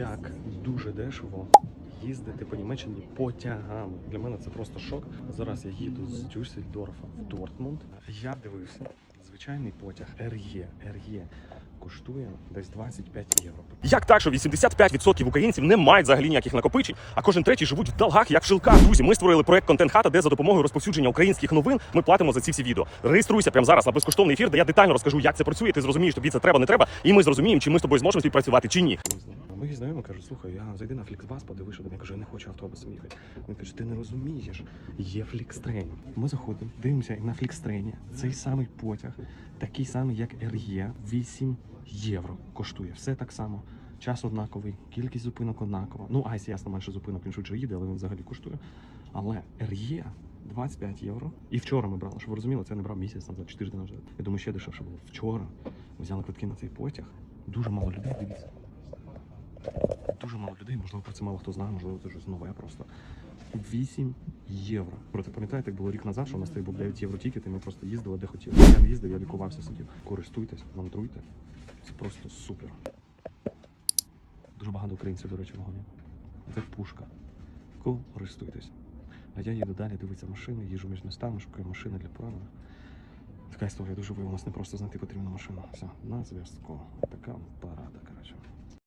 як дуже дешево їздити по Німеччині потягами. Для мене це просто шок. Зараз я їду з Дюссельдорфа в Дортмунд. Я дивився. Звичайний потяг РЄ. РЄ коштує десь 25 євро. Як так, що 85% українців не мають взагалі ніяких накопичень, а кожен третій живуть в долгах, як в жилках. Друзі, ми створили проект Контент Хата, де за допомогою розповсюдження українських новин ми платимо за ці всі відео. Реєструйся прямо зараз на безкоштовний ефір, де я детально розкажу, як це працює. Ти зрозумієш, тобі це треба, не треба, і ми зрозуміємо, чи ми з тобою зможемо співпрацювати чи ні. Мої знайомі кажуть, слухай, я зайди на Фліксбас, подивись, що там. Я кажу, я не хочу автобусом їхати. Він каже, ти не розумієш, є Флікстрейн. Ми заходимо, дивимося на Флікстрейні. Цей самий потяг, такий самий, як РЄ, 8 євро коштує. Все так само. Час однаковий, кількість зупинок однакова. Ну, айс, ясно, менше зупинок, він швидше їде, але він взагалі коштує. Але РЄ 25 євро. І вчора ми брали, щоб ви розуміли, це не брав місяць назад, 4 тижні назад. Я думаю, ще дешевше було. Вчора ми взяли квитки на цей потяг. Дуже мало людей, дивіться. Мало людей, можливо, про це мало хто знає, можливо, це щось нове просто. 8 євро. Проте пам'ятаєте, як було рік назад, що у нас був 9 євро тікет, і ми просто їздили де хотіли. Я не їздив, я лікувався сидів. Користуйтесь, мандруйте. Це просто супер. Дуже багато українців, до речі, в вагоні. Це пушка. Користуйтесь. А я їду далі, дивитися машини, їжу між містами, шукаю машини для поранених. Така історія дуже виявилась, не просто знайти потрібну машину. Все, на зв'язку. Така парада, коротше.